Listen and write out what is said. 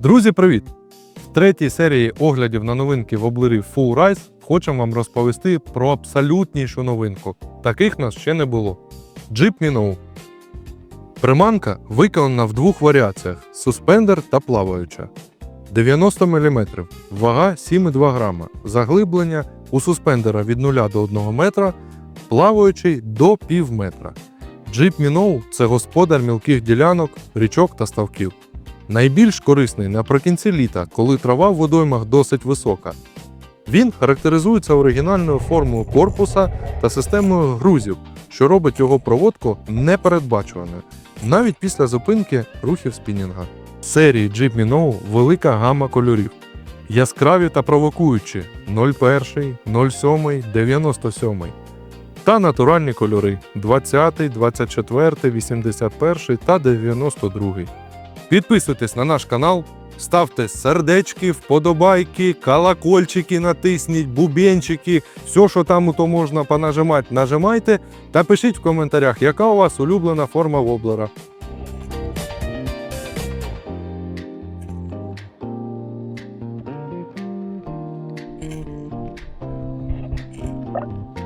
Друзі, привіт! В третій серії оглядів на новинки воблерів Full Rise хочемо вам розповісти про абсолютнішу новинку. Таких нас ще не було. Jeep Minnow. Приманка виконана в двох варіаціях: суспендер та плаваюча. 90 мм, вага 7,2 грама, заглиблення у суспендера від 0 до 1 метра, плаваючий до пів метра. Jeep Minnow – це господар мілких ділянок, річок та ставків. Найбільш корисний наприкінці літа, коли трава в водоймах досить висока. Він характеризується оригінальною формою корпуса та системою грузів, що робить його проводку непередбачуваною, навіть після зупинки рухів спінінга. В серії Jeep Minnow велика гама кольорів. Яскраві та провокуючі 01, 07, 97. Та натуральні кольори 20, 24, 81 та 92. Підписуйтесь на наш канал, ставте сердечки, вподобайки, колокольчики натисніть, бубенчики, все, що там то можна понажимати, нажимайте та пишіть в коментарях, яка у вас улюблена форма воблера. you